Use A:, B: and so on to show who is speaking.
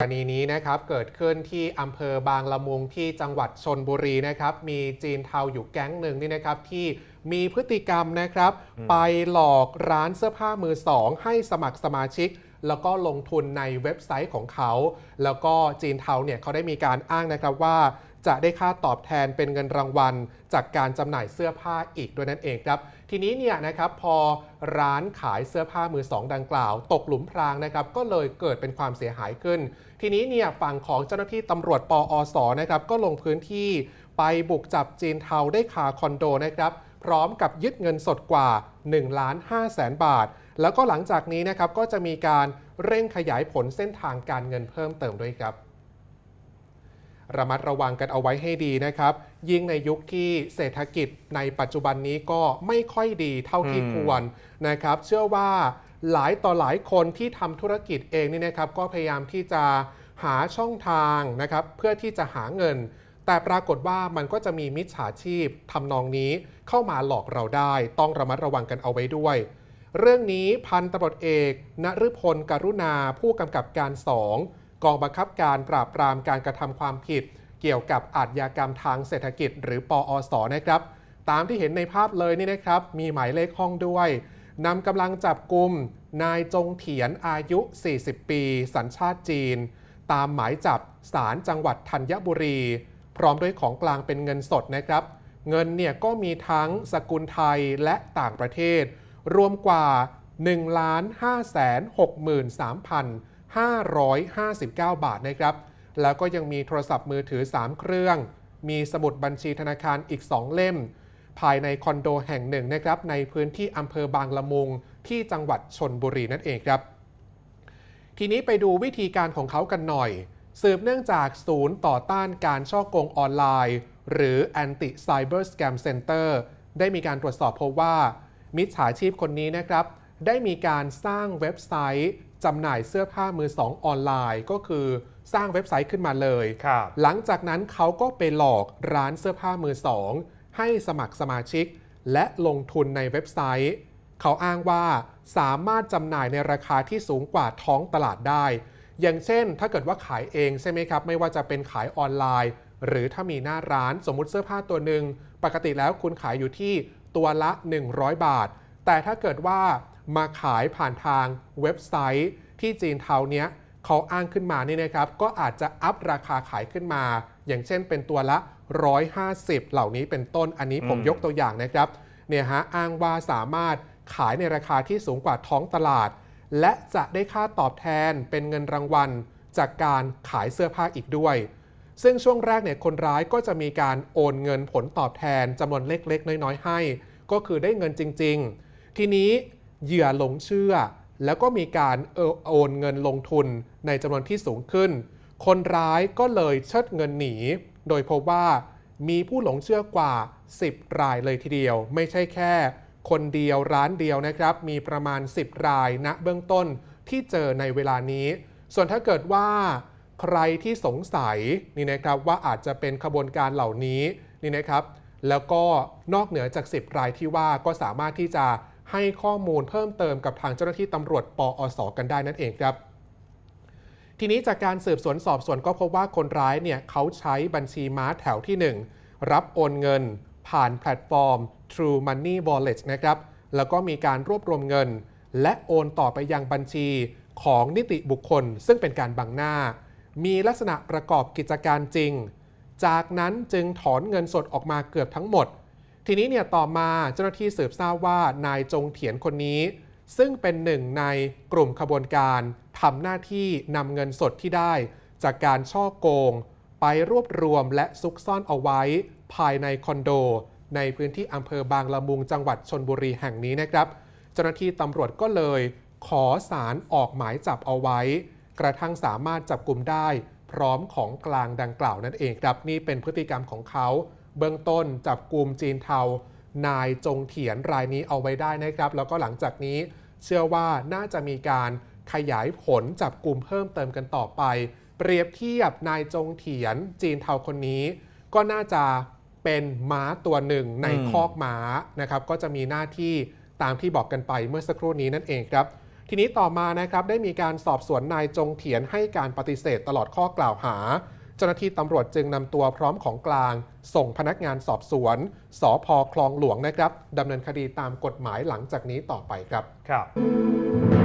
A: กรณีนี้นะครับเกิดขึ้นที่อำเภอบางละมุงที่จังหวัดชนบุรีนะครับมีจีนเทาอยู่แก๊งหนึ่งนี่นะครับที่มีพฤติกรรมนะครับ ไปหลอกร้านเสื้อผ้ามือสองให้สมัครสมาชิก แล้วก็ลงทุนในเว็บไซต์ของเขา แล้วก็จีนเทาเนี่ยเขาได้มีการอ้างนะครับว่า จะได้ค่าตอบแทนเป็นเงินรางวัล จากการจำหน่ายเสื้อผ้าอีกด้วยนั่นเองครับ ทีนี้เนี่ยนะครับพอร้านขายเสื้อผ้ามือสองดังกล่าว ตกหลุมพรางนะครับก็เลยเกิดเป็นความเสียหายขึ้น ทีนี้เนี่ยฝั่งของเจ้าหน้าที่ตำรวจปอสนะครับก็ลงพื้นที่ไปบุกจับจีนเทาได้คาคอนโดนะครับพร้อมกับยึดเงินสดกว่า1ล้าน5แสนบาท แล้วก็หลังจากนี้นะครับก็จะมีการเร่งขยายผลเส้นทางการเงินเพิ่มเติมด้วยครับ ระมัดระวังกันเอาไว้ให้ดีนะครับ ยิ่งในยุคที่เศรษฐกิจในปัจจุบันนี้ก็ไม่ค่อยดีเท่าที่
B: อืม
A: ควรนะครับ เชื่อว่าหลายต่อหลายคนที่ทำธุรกิจเองนี่นะครับ ก็พยายามที่จะหาช่องทางนะครับ เพื่อที่จะหาเงิน แต่ปรากฏว่ามันก็จะมีมิจฉาชีพทำนองนี้เข้ามาหลอกเราได้ ต้องระมัดระวังกันเอาไว้ด้วย เรื่องนี้พันตำรวจเอกนฤพลกรุณาผู้กำกับการสอง กองบังคับการปราบปรามการกระทำความผิด เกี่ยวกับอาชญากรรมทางเศรษฐกิจ หรือปอสนะครับ ตามที่เห็นในภาพเลยนี่นะครับ มีหมายเลขห้องด้วยนำกำลังจับกลุ่มนายจงเถียนอายุ 40 ปี สัญชาติจีน ตามหมายจับศาลจังหวัดธัญบุรี พร้อมด้วยของกลางเป็นเงินสดนะครับ เงินเนี่ยก็มีทั้งสกุลไทยและต่างประเทศ รวมกว่า 1 5 6 3 559 บาทนะครับ แล้วก็ยังมีโทรศัพท์มือถือ 3 เครื่อง มีสมุดบัญชีธนาคารอีก 2 เล่ม ภายในคอนโดแห่งหนึ่งนะครับในพื้นที่อำเภอบางละมุงที่จังหวัดชนบุรีนั่นเองครับ ทีนี้ไปดูวิธีการของเขากันหน่อย สืบเนื่องจากศูนย์ต่อต้านการช่อโกงออนไลน์ หรือ Anti Cyber Scam Center ได้มีการตรวจสอบพบว่ามิจฉาชีพคนนี้นะครับ ได้มีการสร้างเว็บไซต์จำหน่ายเสื้อผ้ามือสองออนไลน์ ก็คือสร้างเว็บไซต์ขึ้นมาเลย
B: ครับ
A: หลังจากนั้นเขาก็ไปหลอกร้านเสื้อผ้ามือสองให้สมัครสมาชิก และลงทุนในเว็บไซต์ เขาอ้างว่าสามารถจำหน่ายในราคาที่สูงกว่าท้องตลาดได้ อย่างเช่น ถ้าเกิดว่าขายเองใช่ไหมครับ ไม่ว่าจะเป็นขายออนไลน์ หรือถ้ามีหน้าร้านสมมุติเสื้อผ้าตัวหนึ่งปกติแล้วคุณขายอยู่ที่ตัวละ 100 บาท แต่ถ้าเกิดว่า มาขายผ่านทางเว็บไซต์ที่จีนเทาเนี้ยเขาอ้างขึ้นมานี่นะครับก็อาจจะอัพราคาขายขึ้นมา อย่างเช่นเป็นตัวละ 150 เหล่านี้เป็นต้นอันนี้ผม
B: อืม
A: ยกตัวอย่างนะครับเนี่ยฮะอ้างว่าสามารถขายในราคาที่สูงกว่าท้องตลาด และจะได้ค่าตอบแทนเป็นเงินรางวัล จากการขายเสื้อผ้าอีกด้วย ซึ่งช่วงแรกเนี่ยคนร้ายก็จะมีการโอนเงินผลตอบแทนจำนวนเล็กๆ น้อยๆ ให้ ก็คือได้เงินจริง ๆ ทีนี้ เหยื่อหลงเชื่อ แล้วก็มีการโอนเงินลงทุนในจำนวนที่สูงขึ้น คนร้ายก็เลยเชิดเงินหนี โดยพบว่ามีผู้หลงเชื่อกว่า 10 รายเลยทีเดียว ไม่ใช่แค่ คนเดียวร้านเดียวนะครับ มีประมาณ 10 รายณเบื้องต้นที่เจอในเวลานี้ ส่วนถ้าเกิดว่า ใครที่สงสัยนี่นะครับว่าอาจจะเป็นขบวนการเหล่านี้นี่นะครับ แล้วก็นอกเหนือจาก 10 รายที่ว่าก็สามารถที่จะ ให้ข้อมูลเพิ่มเติมกับทางเจ้าหน้าที่ตำรวจปอสกันได้นั่นเองครับ ทีนี้จากการสืบสวนสอบสวนก็พบว่าคนร้ายเนี่ยเขาใช้บัญชีม้าแถวที่ 1 รับโอนเงิน ผ่านแพลตฟอร์ม True Money Wallet นะครับแล้วก็มีการรวบรวมเงิน และโอนต่อไปยังบัญชีของนิติบุคคล ซึ่งเป็นการบังหน้า มีลักษณะประกอบกิจการจริง จากนั้นจึงถอนเงินสดออกมาเกือบทั้งหมด ทีนี้เนี่ยต่อมาเจ้าหน้าที่สืบทราบว่านายจงเถียนคนนี้ ซึ่งเป็นหนึ่งในกลุ่มขบวนการทำหน้าที่นำเงินสดที่ได้ จากการช่อโกง ไปรวบรวมและซุกซ่อนเอาไว้ ภายในคอนโด ในพื้นที่อำเภอบางละมุงจังหวัดชนบุรีแห่งนี้นะครับ เจ้าหน้าที่ตำรวจก็เลย ขอสารออกหมายจับเอาไว้ กระทั่งสามารถจับกลุ่มได้ พร้อมของกลางดังกล่าวนั่นเองครับนี่เป็นพฤติกรรมของเขา เบื้องต้นจับกลุ่มจีนเทานายจงเถียนรายนี้เอาไว้ได้นะครับ แล้วก็หลังจากนี้เชื่อว่าน่าจะมีการขยายผลจับกลุ่มเพิ่มเติมกันต่อไป เปรียบเทียบนายจงเถียนจีนเทาคนนี้ ก็น่าจะเป็นม้าตัวหนึ่งในคอกม้านะครับ ก็จะมีหน้าที่ตามที่บอกกันไปเมื่อสักครู่นี้นั่นเองครับ ทีนี้ต่อมานะครับได้มีการสอบสวนนายจงเถียนให้การปฏิเสธตลอดข้อกล่าวหา เจ้าหน้าที่ตำรวจจึงนำตัวพร้อมของกลาง ส่งพนักงานสอบสวน สอพคลองหลวงนะครับดำเนินคดีตามกฎหมายหลังจากนี้ต่อไปครับ
B: ครับ